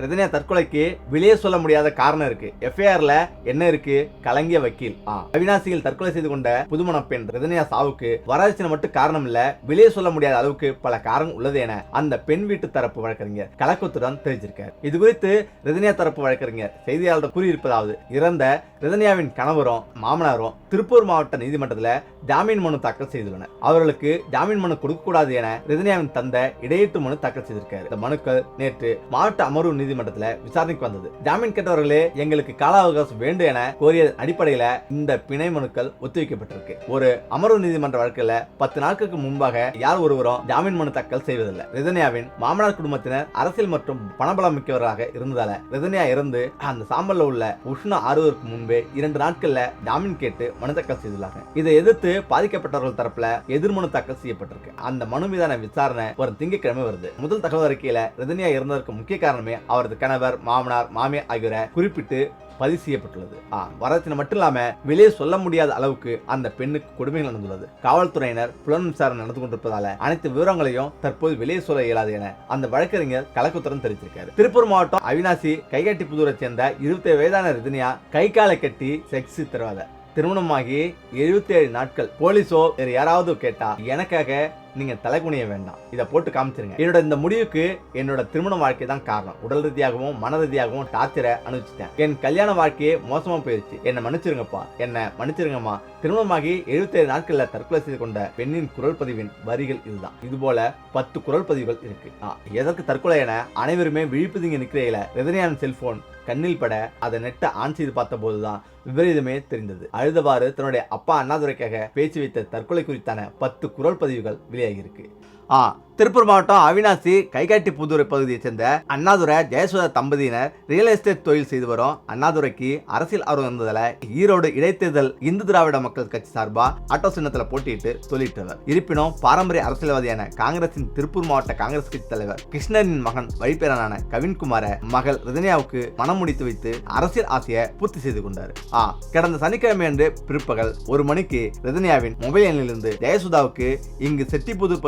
ரஜினியா தற்கொலைக்கு வெளியே சொல்ல முடியாத காரணம் இருக்கு. எஃப்ஐஆர்ல என்ன இருக்கு? கலங்கிய வக்கீல். அவினாசியில் தற்கொலை செய்து கொண்ட புதுமண பெண் ரஜினியா சாவுக்கு வரதட்சணை மட்டும் காரணம் இல்ல வெளியே சொல்ல முடியாத அளவுக்கு பல காரணம் உள்ளது என அந்த பெண் வீட்டு தரப்பு வழக்கறிஞர் கலக்கத்துடன் தெரிவிச்சிருக்கார். இது குறித்து ரஜினியா தரப்பு வழக்கறிஞர் செய்தியாளர் கூறியிருப்பதாவது இறந்த ரஜினியாவின் கணவரும் மாமனாரும் திருப்பூர் மாவட்ட நீதிமன்றத்தில் ஜாமீன் மனு தாக்கல் செய்துள்ளனர். அவர்களுக்கு ஜாமீன் மனு கொடுக்கக்கூடாது என ரஜினியாவின் தந்தை இடையீட்டு மனு தாக்கல் செய்திருக்கார். இந்த மனுக்கள் நேற்று மாவட்ட அமர்வு நீதிமன்றத்தில் விசாரணைக்கு வந்தது. ஜாமீன் கேட்டவர்களே எங்களுக்கு கால அவகாசம் வேண்டும் என கோரிய அடிப்படையில் இந்த பிணை மனுக்கள் ஒத்திவைக்கப்பட்டிருக்கு. ஒரு அமர்வு நீதிமன்ற வழக்கில் பத்து நாட்களுக்கு முன்பாக யார் ஒருவரும் ஜாமீன் மனு தாக்கல் செய்வதில்லை. ரஜினியாவின் மாமனார் குடும்பத்தினர் அரசியல் மற்றும் பணபலம் மிக்கவராக இருந்ததால ரஜினியா இருந்து அந்த சாம்பல்ல உள்ள உஷ்ண ஆறுவதற்கு முன்பே இரண்டு நாட்கள்ல ஜாமீன் கேட்டு மனு தாக்கல் செய்துள்ளாங்க. இதை எதிர்த்து பாதிக்கப்பட்டவர்கள் தரப்புல எதிர்மனு தாக்கல் செய்யப்பட்டிருக்கு. அந்த மனு மீதான விசாரணை ஒரு திங்கட்கிழமை வருது. முதல் தகவல் அறிக்கையில ரஜினியா இருந்ததற்கு முக்கிய காரணமே அவரது கணவர் மாமனார் மாமியார் ஆகியோரை குறிப்பிட்டு பதிவு செய்யப்பட்டுள்ளது. ஆ, வரதட்சணை மட்டும் இல்லாம வெளியே சொல்ல முடியாத அளவுக்கு அந்த பெண்ணுக்கு கொடுமைகள் நடந்துள்ளது. காவல்துறையினர் புலன் விசாரணை நடந்து கொண்டிருப்பதால அனைத்து விவரங்களையும் தற்போது வெளியே சொல்ல இயலாது என அந்த வழக்கறிஞர் கலக்குத்துடன் தெரிவித்திருக்காரு. திருப்பூர் மாவட்டம் அவினாசி கைகாட்டி புதூரை சேர்ந்த இருபத்தி வயதான ரஜினியா கை காலை கட்டி செக்ஸ் தருவாத திருமணமாகி 77 நாட்கள். போலீஸோ வேறு யாராவது கேட்டா எனக்காக நீங்க தலைகுனிய வேண்டாம். இதை போட்டு காமிச்சிருங்க. என்னோட இந்த முடிவுக்கு என்னோட திருமண வாழ்க்கை தான் காரணம். உடல் ரீதியாகவும் மன ரீதியாகவும் டார்ச்சரை அனுபவிச்சிட்டேன். என் கல்யாண வாழ்க்கையே மோசமா போயிருச்சு. என்னை மன்னிச்சிருங்கப்பா. என்ன மன்னிச்சிருங்கம்மா. திருமணமாகி எழுபத்தேழு நாட்களில் தற்கொலை செய்து கொண்ட பெண்ணின் குரல் பதிவின் வரிகள் இதுதான். இது போல பத்து குரல் பதிவுகள் இருக்கு. எதற்கு தற்கொலை என அனைவருமே விழிப்புதிங்க நிற்கிறையில ரஜினியான செல்போன் கண்ணில் பட அதை நெட்ட ஆன் செய்து பார்த்த போதுதான் விபரீதமே தெரிந்தது. அழுதவாறு தன்னுடைய அப்பா அண்ணாதுரைக்காக பேச்சு வைத்த தற்கொலை குறித்தான பத்து குரல் பதிவுகள் இருக்குது ஆ திருப்பூர் மாவட்டம் அவினாசி கைகாட்டி புதூர் பகுதியைச் சேர்ந்த அண்ணாதுரை ஜெயசுதா தம்பதியினர் ரியல் எஸ்டேட் தொழில் செய்து வரும் அண்ணாதுரைக்கு அரசியல் ஆர்வம் இருந்ததால ஈரோடு இடைத்தேர்தல் இந்து திராவிட மக்கள் கட்சி சார்பா ஆட்டோ சின்னத்தில் போட்டியிட்டு சொல்லிட்டவர் இருப்பினும் பாரம்பரிய அரசியல்வாதியான காங்கிரசின் திருப்பூர் மாவட்ட காங்கிரஸ் கட்சி தலைவர் கிருஷ்ணனின் மகன் வழிபேரனான கவின்குமார மகள் ரஜினியாவுக்கு மனம் முடித்து வைத்து அரசியல் ஆசையை பூர்த்தி செய்து கொண்டார். ஆ கடந்த சனிக்கிழமை அன்று பிற்பகல் ஒரு மணிக்கு ரஜினியாவின் மொபைல் எண்ணிலிருந்து ஜெயசுதாவுக்கு இங்கு செட்டிப்புதூர்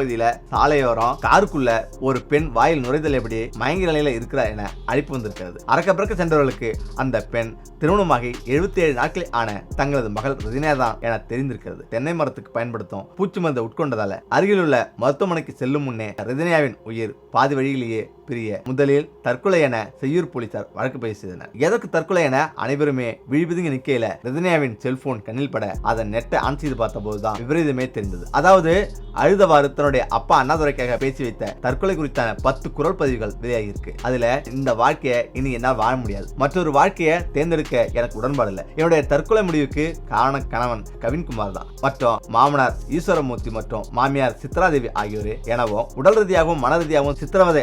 சாலையோர சாலையோரம் காருக்குள்ள ஒரு பெண் வாயில் நுழைதல் எப்படி மயங்கி நிலையில இருக்கிறார் என அழைப்பு வந்திருக்கிறது. அறக்க பிறக்க சென்றவர்களுக்கு அந்த பெண் திருமணமாகி 77 ஏழு நாட்களில் ஆன தங்களது மகள் ரஜினியா தான் என தெரிந்திருக்கிறது. தென்னை மரத்துக்கு பயன்படுத்தும் பூச்சி மருந்து உட்கொண்டதால அருகிலுள்ள மருத்துவமனைக்கு செல்லும் முன்னே ரஜினியாவின் உயிர் பாதி வழியிலேயே பிரிய முதலில் தற்கொலை என செய்யூர் போலீசார் வழக்கு பதிவு செய்தனர். எதற்கு தற்கொலை என அனைவருமே விழிபிதுங்க நிக்கையில ரஜினியாவின் செல்போன் கண்ணில் பட அதன் நெட்டை ஆன் செய்து பார்த்த போதுதான் விபரீதமே தெரிந்தது. அதாவது அழுதவாறு தன்னுடைய அப்பா அண்ணாதுரைக்காக பேசி வைத்த தற்கொலை குறித்தான பத்து குரல் பதிவுகள் வெளியாகி இருக்கு அதுல இந்த வாழ்க்கையை இனி என்னால் வாழ முடியாது. மற்றொரு வாழ்க்கையை தேர்ந்தெடுக்க எனக்கு உடன்பாடு இல்லை. என்னுடைய தற்கொலை முடிவுக்கு காரண கணவன் கவின்குமார் தான். மற்றும் மாமனார் ஈஸ்வரமூர்த்தி மற்றும் மாமியார் சித்ராதேவி ஆகியோர். எனவும் உடல் ரீதியாகவும் மன ரீதியாகவும் சித்திரவதை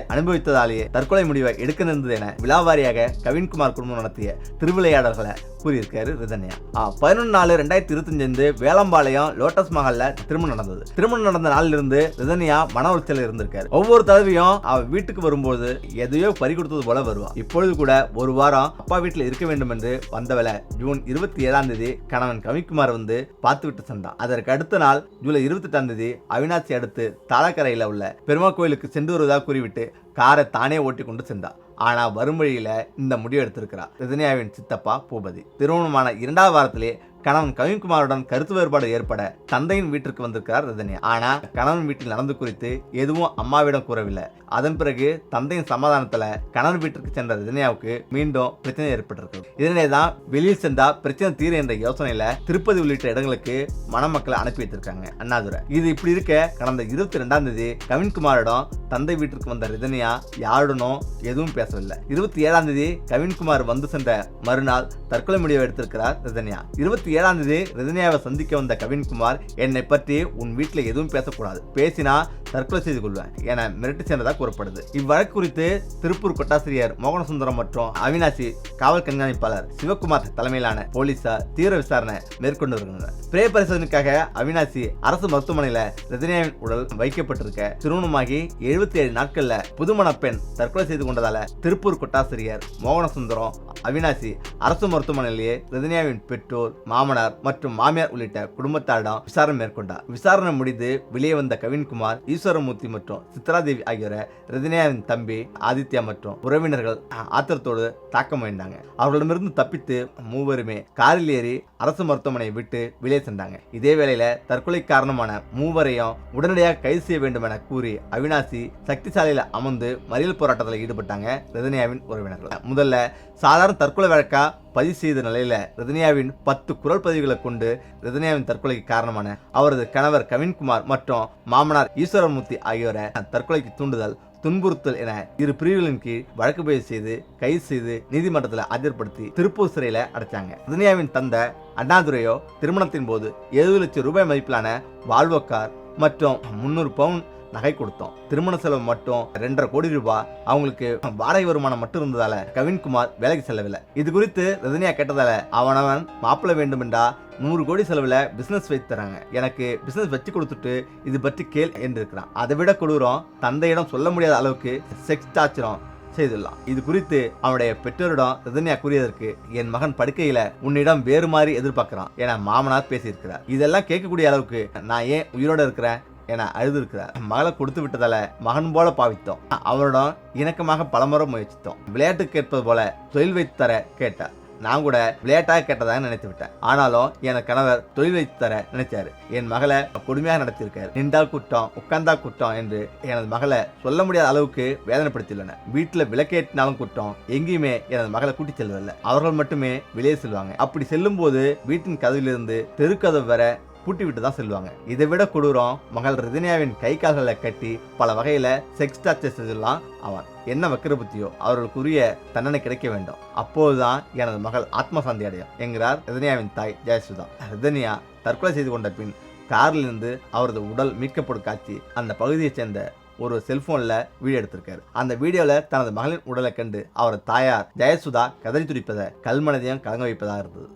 அனுபவித்ததாலேயே தற்கொலை முடிவை எடுக்க நேர்ந்தது என விழாவாரியாக கவின்குமார் குடும்பம் நடத்திய திருவிளையாடல்களை கூறியிருக்காரு ரிதன்யா. பதினொன்று நாலு ரெண்டாயிரத்தி இருபத்தஞ்சு வேலம்பாளையம் லோட்டஸ் மஹல்ல திருமணம் நடந்தது. திருமணம் நடந்த நாள்ல இருந்து ரிதன்யா மன உளைச்சல் இருந்திருக்காரு. ஒவ்வொரு தடவையும் அவ வீட்டுக்கு வரும்போது எதையோ பறி கொடுத்தது போல வருவா. இப்பொழுது கூட ஒரு வாரம் அப்பா வீட்டில் இருக்க வேண்டும் என்று வந்தவளை ஜூன் இருபத்தி ஏழாம் தேதி கணவன் கவிக்குமார் வந்து பார்த்து விட்டு சென்றான். அதற்கு அடுத்த நாள் ஜூலை இருபத்தி எட்டாம் தேதி அவினாசி அடுத்து தாளக்கரையில் உள்ள பெருமா கோயிலுக்கு சென்று வருவதாக கூறிவிட்டு காரை தானே ஓட்டி கொண்டு சென்றார் ஆனா வரும் வழியில இந்த முடிவு எடுத்திருக்கிறார் ரஜினியாவின் சித்தப்பா பூபதி. திருமணமான இரண்டாவது வாரத்திலே கணவன் கவின்குமாருடன் கருத்து வேறுபாடு ஏற்பட தந்தையின் வீட்டிற்கு வந்திருக்கிறார் ரஜினி ஆனா கணவன் வீட்டில் நடந்து குறித்து எதுவும் அம்மாவிடம் கூறவில்லை. அதன் பிறகு தந்தையின் சமாதானத்துல கணவன் வீட்டிற்கு சென்ற ரஜினியாவுக்கு மீண்டும் பிரச்சனை ஏற்பட்டிருக்கு. இதனை தான் வெளியில் சென்றா பிரச்சனை தீர என்ற யோசனையில திருப்பதி உள்ளிட்ட இடங்களுக்கு மணமக்களை அனுப்பி வைத்திருக்காங்க அண்ணாதுரை. இது இப்படி இருக்க கடந்த இருபத்தி ரெண்டாம் தேதி கவின்குமாரிடம் தந்தை வீட்டிற்கு வந்த ரஜினியா யாருடனும் எதுவும் பேசவில்லை. இருபத்தி ஏழாம் தேதி கவின்குமார் வந்து சென்ற மறுநாள் தற்கொலை முடிவை எடுத்திருக்கிறார் ரஜினியா. இருபத்தி ஏழாம் தேதி ரஜினியாவை சந்திக்க வந்த கவின்குமார் என்னை பற்றி உன் வீட்டில் எதுவும் பேசக்கூடாது. பேசினா தற்கொலை செய்து கொள்வேன் என மிரட்டி சென்றதாக கூறப்படுது. இவ்வழக்கு குறித்து திருப்பூர் கொட்டாசிரியர் மோகனசுந்தரம் மற்றும் அவினாசி காவல் கண்காணிப்பாளர் சிவகுமார் தலைமையிலான போலீசார் தீவிர விசாரணை மேற்கொண்டு வருகின்றனர் பிரே பரிசோதனைக்காக அவினாசி அரசு மருத்துவமனையில் ரஜினியாவின் உடல் வைக்கப்பட்டிருக்க திருமணமாகி எழுபத்தி ஏழு நாட்கள்ல புதுமண பெண் தற்கொலை செய்து கொண்டதால திருப்பூர் கொட்டாசிரியர் மோகனசுந்தரம் அவினாசி அரசு மருத்துவமனையிலேயே ரஜினியாவின் பெற்றோர் மாமனார் மற்றும் மாமியார் உள்ளிட்ட குடும்பத்தாரிடம் விசாரணை மேற்கொண்டார். விசாரணை முடிந்து வெளியே வந்த கவின்குமார் ஈஸ்வரமூர்த்தி மற்றும் சித்ராதேவி ஆகியோரை ரஜினியாவின் தம்பி ஆதித்யா மற்றும் உறவினர்கள் ஆத்திரத்தோடு தாக்க முயன்றாங்க அவர்களிடமிருந்து தப்பித்து மூவருமே காரில் ஏறி அரசு மருத்துவமனையை விட்டு வெளியே சென்றாங்க. இதே வேளையில தற்கொலை காரணமான மூவரையும் உடனடியாக கைது செய்ய வேண்டும் என கூறி அவினாசி சக்திசாலையில் அமர்ந்து மறியல் போராட்டத்தில் ஈடுபட்டாங்க ரஜினியாவின் உறவினர்கள். முதல்ல சாதாரண தற்கொலை வழக்காக பதிவு செய்த நிலையில் ரஜினியாவின் பத்து குரல் பதிவுகளை கொண்டு ரஜினியாவின் தற்கொலைக்கு காரணமான அவரது கணவர் கவின்குமார் மற்றும் மாமனார் ஈஸ்வரமூர்த்தி ஆகியோரை தற்கொலைக்கு தூண்டுதல் துன்புறுத்தல் என இரு பிரிவுகளின் கீழ் வழக்கு பதிவு செய்து கைது செய்து நீதிமன்றத்தில் ஆஜர்படுத்தி திருப்பூர் சிறையில் அடைச்சாங்க. ரஜினியாவின் தந்தை அண்ணாதுரையோ திருமணத்தின் போது எழுபது லட்சம் ரூபாய் மதிப்பிலான வால்வோ கார் மற்றும் முந்நூறு பவுன் நகை கொடுத்தோம். திருமண செலவு மட்டும் ரெண்டரை கோடி ரூபாய் அவங்களுக்கு வாடகை வருமானம் மட்டும் இருந்ததால கவின்குமார் வேலைக்கு செல்லவில்லை. இது குறித்து ரஜினியா கேட்டதால அவனவன் மாப்பிள்ள வேண்டுமென்றா நூறு கோடி செலவில் பிஸ்னஸ் வைத்து தராங்க. எனக்கு பிஸ்னஸ் வச்சு கொடுத்துட்டு இது பற்றி கேள் என்று இருக்கிறான் அதை விட கொடூரம் தந்தையிடம் சொல்ல முடியாத அளவுக்கு செக்ஸ் டாச்சரம் செய்துள்ளான். இது குறித்து அவனுடைய பெற்றோரிடம் ரஜினியா கூறியதற்கு என் மகன் படுக்கையில உன்னிடம் வேறு மாதிரி எதிர்பார்க்கிறான் என மாமனார் பேசியிருக்கிறார். இதெல்லாம் கேட்கக்கூடிய அளவுக்கு நான் ஏன் உயிரோட இருக்கிறேன்? என அழுதிருக்கிறார். மகளை கொடுத்து விட்டதால மகன் போல பாவித்தோம். அவரிடம் இணக்கமாக பலமுறை முயற்சித்தோம். விளையாட்டு கேட்பது போல தொழில் வைத்து தர கேட்டார். நான் கூட விளையாட்டாக கேட்டதாக நினைத்து விட்டேன். ஆனாலும் என் கணவர் தொழில் வைத்து தர நினைச்சாரு. என் மகளை கொடுமையாக நடத்தியிருக்காரு. நின்றால் குற்றம் உட்கார்ந்தா குற்றம் என்று எனது மகளை சொல்ல முடியாத அளவுக்கு வேதனைப்படுத்தியுள்ளன வீட்டில் விளக்கேற்றினாலும் குற்றம் எங்கேயுமே எனது மகளை கூட்டி செல்வதில்லை. அவர்கள் மட்டுமே வெளியே செல்வாங்க. அப்படி செல்லும் போது வீட்டின் கதவிலிருந்து தெருக்கதவு வர பூட்டி விட்டு தான் செல்வாங்க இதை விட கொடூரம் மகள் ரஜினியாவின் கை கால்களை கட்டி பல வகையில செக்ஸ் டார்ச்சர் செய்தெல்லாம் அவன் என்ன வக்கிர புத்தியோ அவர்களுக்குரிய தண்டனை கிடைக்க வேண்டும். அப்போதுதான் எனது மகள் ஆத்மசாந்தி அடையும் என்கிறார் ரஜினியாவின் தாய் ஜெயசுதா ரஜினியா தற்கொலை செய்து கொண்ட பின் காரிலிருந்து அவரது உடல் மீட்கப்படும் காட்சி அந்த பகுதியைச் சேர்ந்த ஒரு செல்போன்ல வீடியோ எடுத்திருக்காரு. அந்த வீடியோல தனது மகளின் உடலை கண்டு அவர் தாயார் ஜெயசுதா கதறி துடிப்பதை கல்மனதையும் கலங்க வைப்பதாக இருந்தது.